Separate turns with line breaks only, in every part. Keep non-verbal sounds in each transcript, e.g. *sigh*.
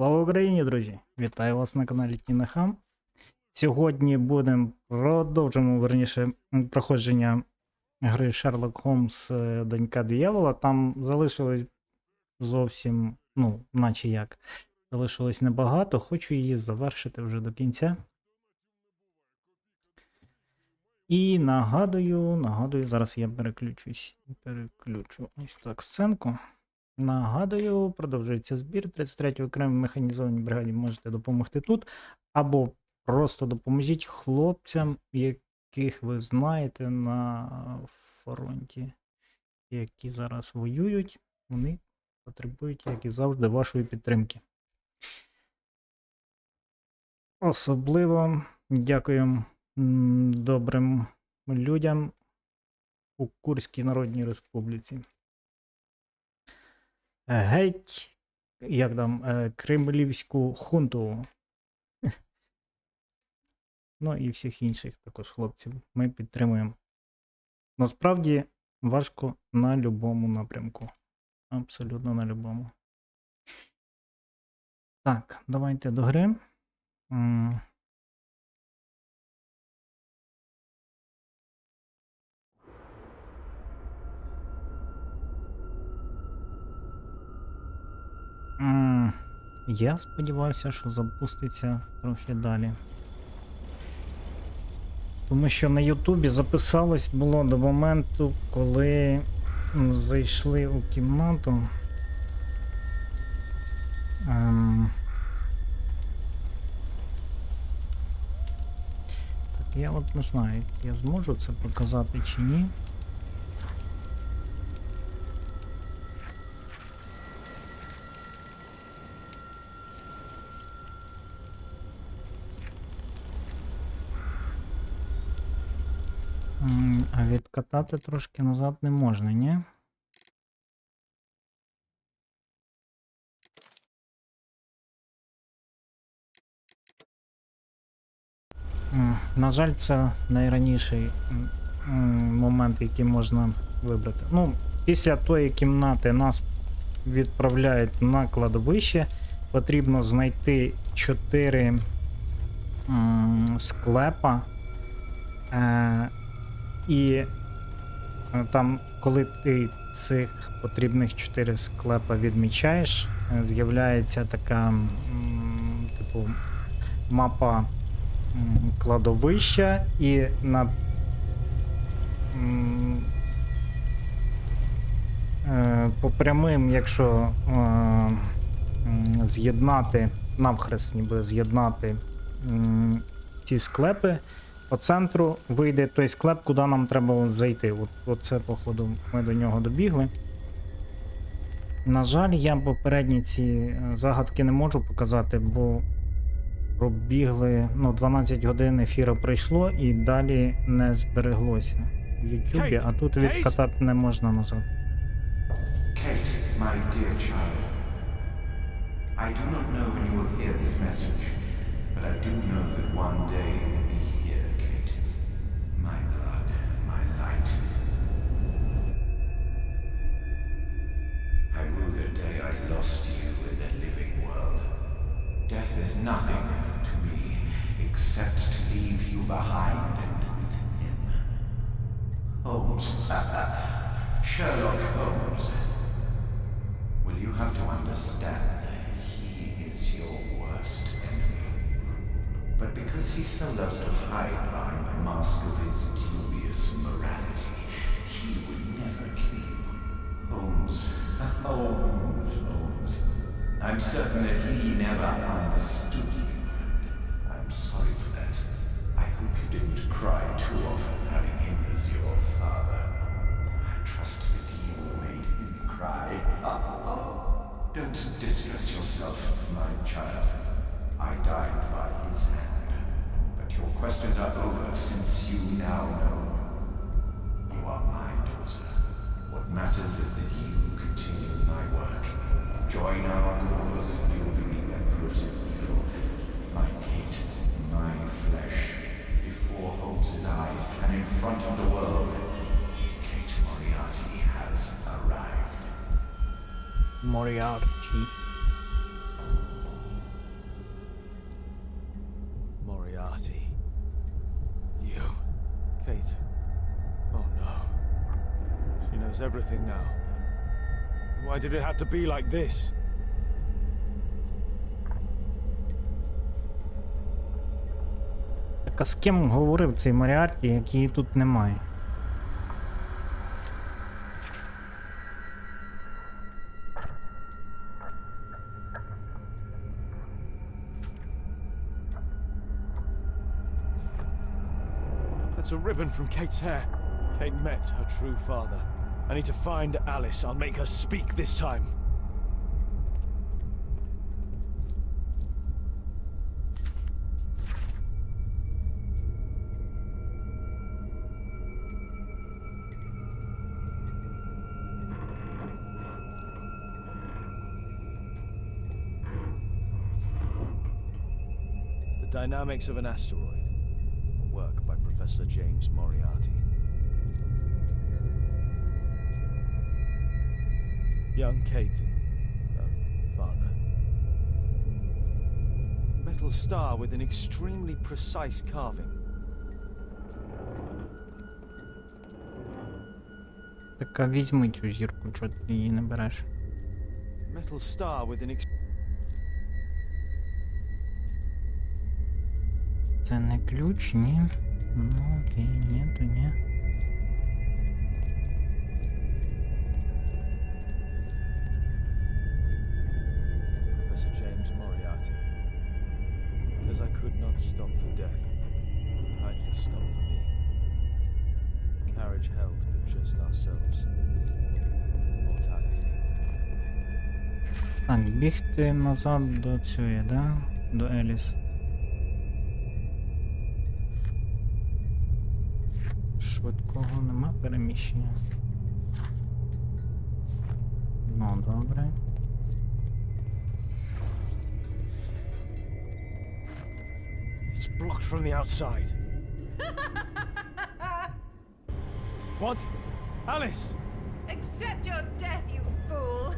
Слава Україні, друзі! Вітаю вас на каналі Тінахам. Сьогодні будемо продовжимо верніше проходження гри Sherlock Holmes е, Донька Диявола. Там залишилось зовсім, ну, наче як, залишилось небагато. Хочу її завершити вже до кінця. І нагадую, нагадую, зараз я переключусь. Переключу ось так сценку. Нагадую, продовжується збір 33-й окремій механізованій бригаді. Можете допомогти тут, або просто допоможіть хлопцям, яких ви знаєте на фронті, які зараз воюють. Вони потребують, як і завжди, вашої підтримки. Особливо дякую добрим людям у Курській Народній Республіці. Геть, як там, е, кремлівську хунту. *laughs* Ну і всіх інших також хлопців ми підтримуємо. Насправді важко на любому напрямку. Абсолютно на любому. Так, давайте до гри. Я сподіваюся, що запуститься трохи далі. Тому що на Ютубі записалось було до моменту, коли зайшли у кімнату. Ем... Так, я от не знаю, я зможу це показати чи ні. А відкатати трошки назад не можна, ні? На жаль, це найраніший момент, який можна вибрати. Ну, після тої кімнати нас відправляють на кладовище. Потрібно знайти 4 склепа. І е, там, коли ти цих потрібних 4 склепа відмічаєш, е, з'являється така, типу, мапа кладовища, і на е, по прямим, якщо з'єднати, навхрест ніби з'єднати ці склепи, по центру вийде той склеп, куди нам треба зайти. От, Оце, походу, ми до нього добігли. На жаль, я попередні ці е, загадки не можу показати, бо пробігли ну, 12 годин ефіру пройшло і далі не збереглося в Ютубі, а тут відкатати не можна назад.
Kate, my dear child, I do not know when you will hear this message, but I do know that one day The day I lost you in the living world. Death is nothing to me except to leave you behind and with him. Holmes. *laughs* Sherlock Holmes. Will you have to understand that he is your worst enemy? But because he so loves to hide behind the mask of his dubious I'm certain that he never understood in front of the world, Kate Moriarty has arrived.
Moriarty.
Moriarty. You. Kate. Oh no. She knows everything now. Why did it have to be like this?
Так а з ким говорив цей Маріарті, який тут немає?
That's a ribbon from Kate's hair. Kate met her true father. I need to find Alice. I'll make her speak this time. Dynamics of an Asteroid. Work by Professor James Moriarty. Young Kate and her father. Metal star with an extremely precise carving.
Так а візьми цю зірку, чого ти її не береш?
Metal star with an ex-
Це не ключ, ні. Ну окей, ні, то ні.
Professor James Moriarty. Because I could not stop for death, kindly stop for me. Carriage held but just ourselves. Immortality.
Так, бігти назад до цієї, да? До Еліс. Швидкого нема переміщення. Ну, добре.
It's blocked from the outside. *laughs* what? Alice!
Accept your death, you fool!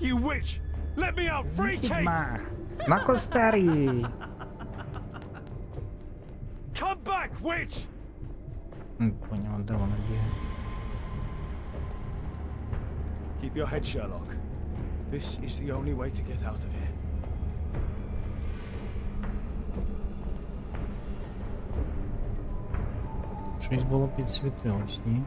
You witch! Let me out! Free Kate!
На! На костері!
Come back, witch!
Не поняв, де вона бігає.
Keep your head, Sherlock. This is the only way to get out of here.
Щось було підсвітилось, ні?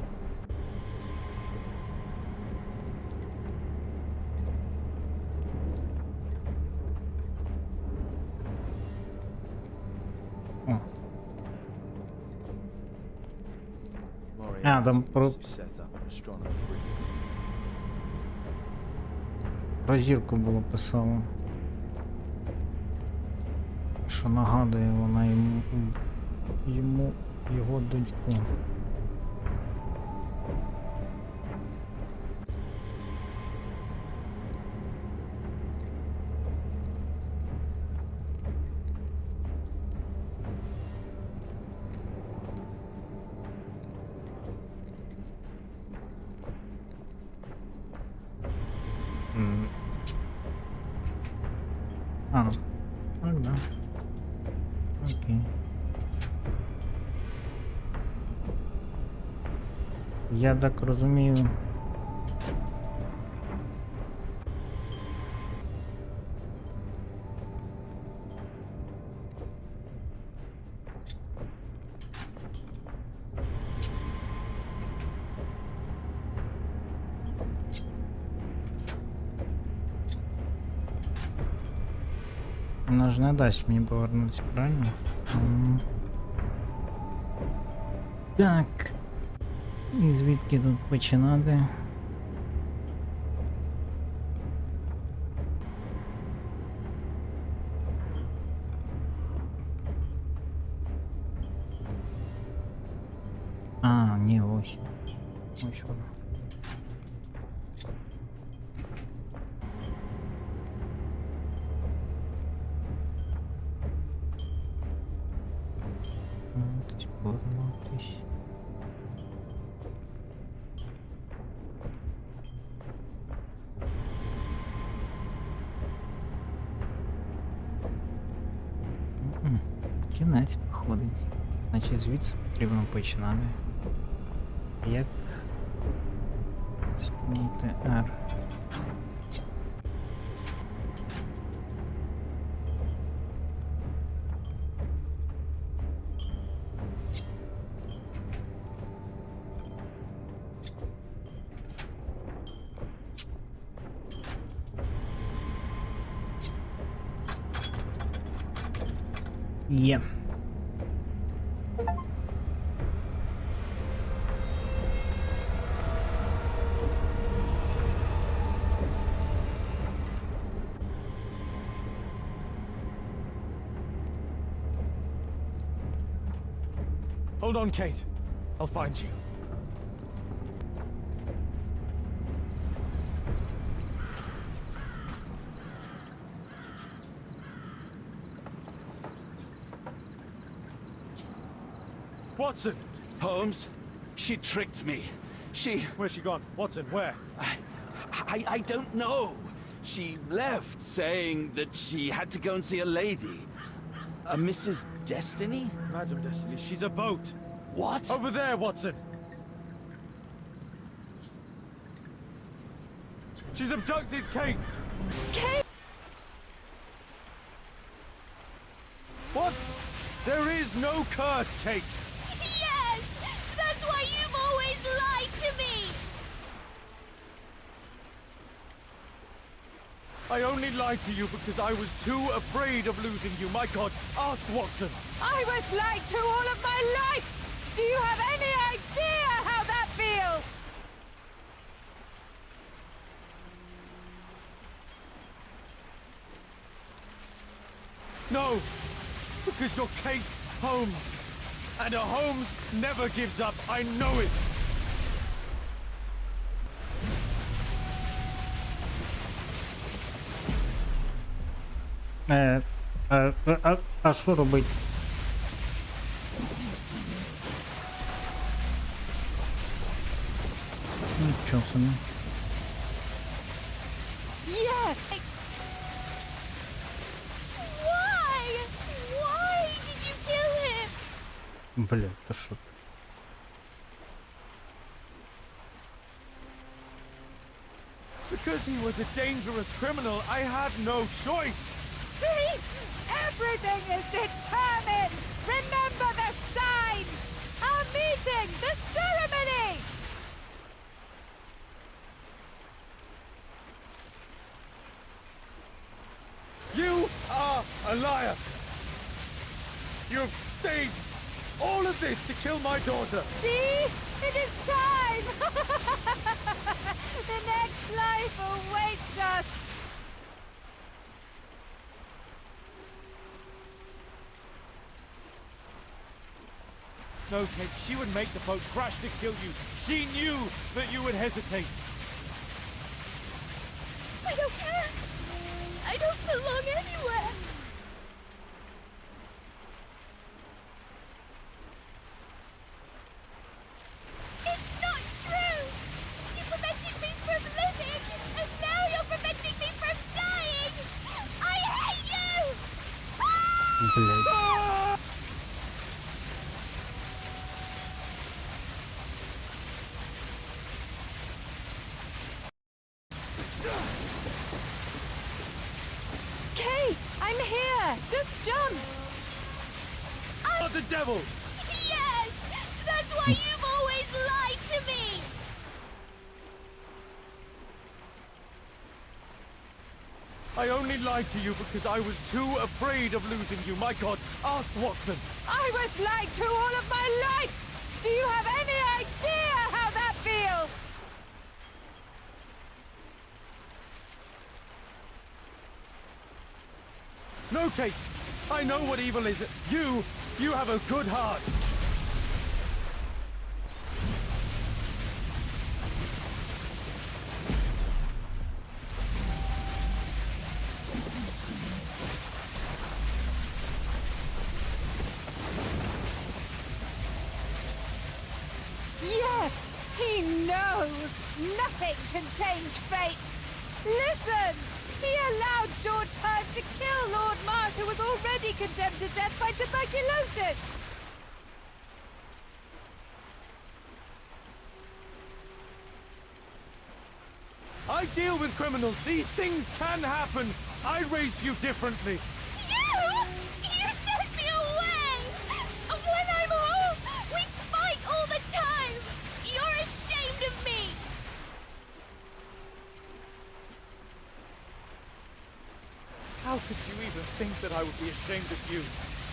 Must
про- про зірку було писало. Що нагадує вона йому, йому його доньку. Так розумію. Вона ж не дасть мені повернутися, правильно? Так. І звідки тут починати? А, ні, ось. Ось воно. Повернутись, повернутись. Кінець походить. Значить звідси потрібно починати. Як Скинути R. Є.
Hold On, Kate. I'll find you. Watson!
Holmes, she tricked me. She.
Where's she gone? Watson, where?
I, I, I don't know. She left saying that she had to go and see a lady. A Mrs. Destiny?
Madam Destiny, she's a boat.
What?
Over there, Watson. She's abducted Kate.
Kate!
What? There is no curse, Kate.
Yes! That's why you've always lied to me!
I only lied to you because I was too afraid of losing you. My God, ask Watson.
I was lied to all of my life! Do you have any idea how that feels?
No, because you're Kate Holmes. And a Holmes never gives up. I know it.
Е, е, е, а, а що робить? Нічого собі.
Yes! Why? Why did you kill him?
Бля, то що?
Because he was a dangerous criminal, I had no choice.
See? Everything is determined! Remember the signs! Our meeting!
Are a liar. You've staged all of this to kill my daughter.
See? It is time! *laughs* the next life awaits us!
No, Kate, she would make the boat crash to kill you. She knew that you would hesitate.
I don't care!
блядь.
Lied to
you because I was too afraid of losing you. My God, ask Watson.
I was lied to all of my life! Do you have any idea how that feels?
No, Kate. I know what evil is. You, you have a good heart. I deal with criminals. These things can happen. I raised you differently.
You? You sent me away! When I'm home, we fight all the time! You're ashamed of me!
How could you even think that I would be ashamed of you?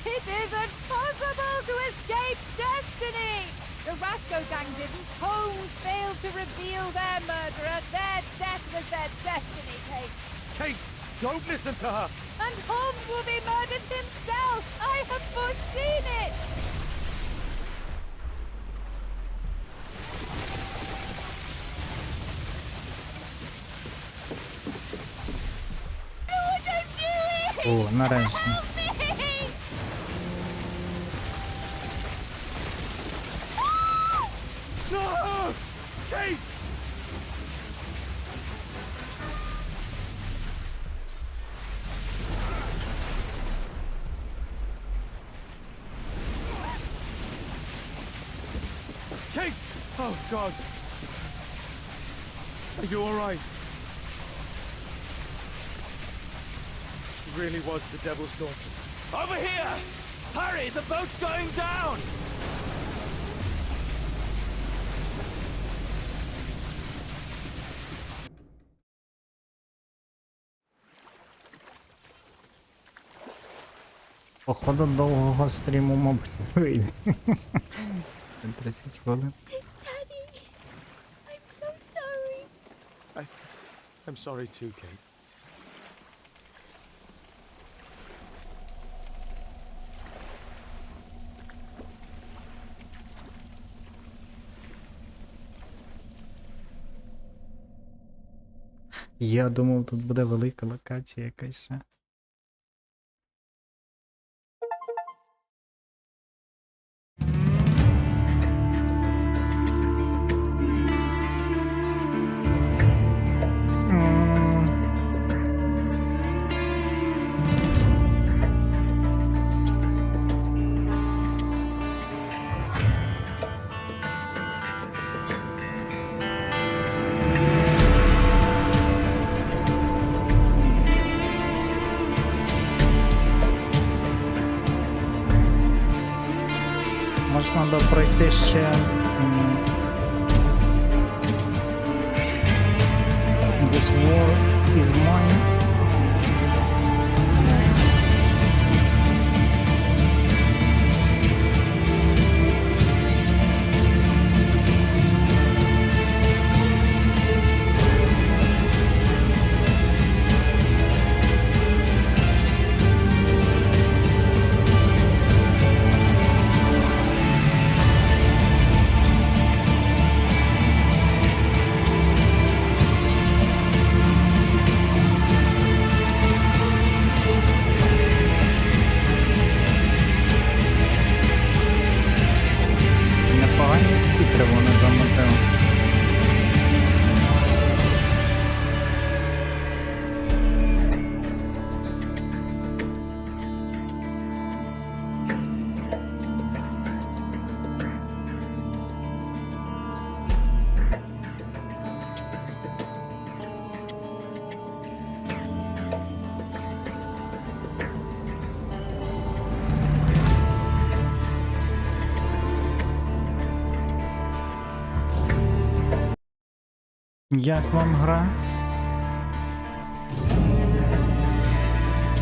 It isn't possible to escape destiny! The Rasco gang didn't. Holmes failed to reveal their murderer. Their death was their destiny, Kate.
Kate, don't listen to her.
And Holmes will be murdered himself! I have foreseen it! know what I'm
was the devil's daughter. Over here! Hurry, the boat's going down!
Походу довгого стріму, мабуть, не вийде. 30 хвилин.
Daddy, I'm so sorry.
I, I'm sorry too, Kate.
Я думав, тут буде велика локація якась ще. This war is mine. Фітри вони замотили. Як вам гра?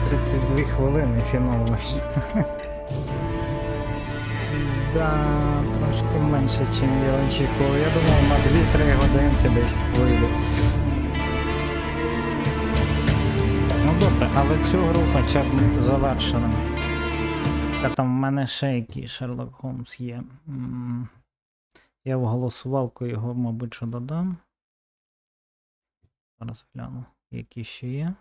32 хвилини фінал вийшов. *laughs* Да, трошки менше, ніж я очікував. Я думав на 2-3 годинки десь вийде. Ну добре, але цю гру хоча б завершили. А там в мене ще який Шерлок Холмс є. Я в голосувалку його, мабуть, що додам. Зараз гляну, які ще є.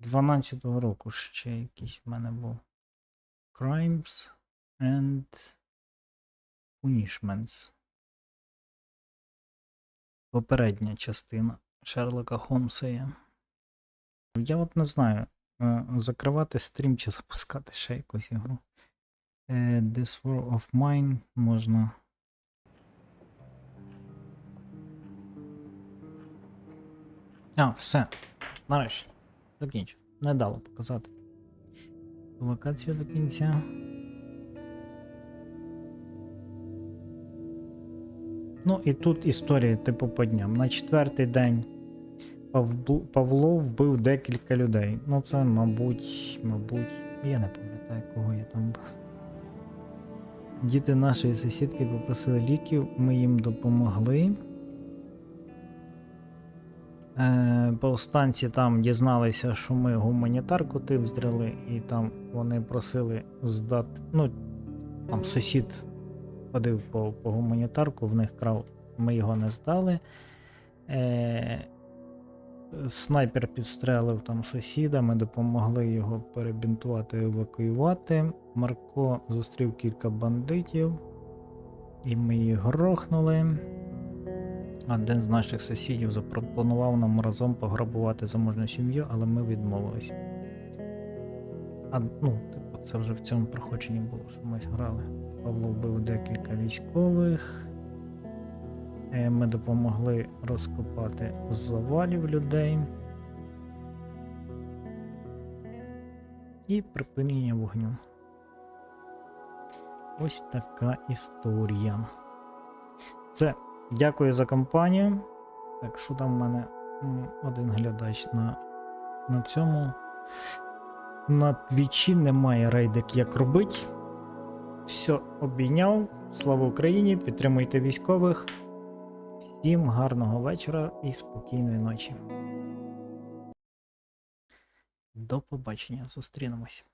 12-го року ще якийсь в мене був. Crimes and Punishments. Попередня частина Шерлока Холмса є. Я от не знаю, е, закривати стрім чи запускати ще якусь ігру. Е, This War of Mine можна А, все. Нарешті. Закінчив. Не дало показати. Локацію до кінця. Ну і тут історія типу по дням. На четвертий день Павло вбив декілька людей. Ну це, мабуть, мабуть, я не пам'ятаю, кого я там був. Діти нашої сусідки попросили ліків, ми їм допомогли. Е, повстанці там дізналися, що ми гуманітарку тип здрали, і там вони просили здати. Ну, там сусід ходив по, по гуманітарку, в них крав, ми його не здали. Е, снайпер підстрелив там сусіда, ми допомогли його перебінтувати, евакуювати. Марко зустрів кілька бандитів, і ми їх грохнули. Один з наших сусідів запропонував нам разом пограбувати заможну сім'ю, але ми відмовились. А ну, типу, це вже в цьому проходженні було, що ми грали. Павло вбив декілька військових. Е, Ми допомогли розкопати завалів людей. І припинення вогню. Ось така історія. Це дякую за компанію. Так, що там в мене один глядач на, на цьому. На твічі немає рейдик як робить. Все обійняв. Слава Україні! Підтримуйте військових. Всім гарного вечора і спокійної ночі. До побачення. Зустрінемось.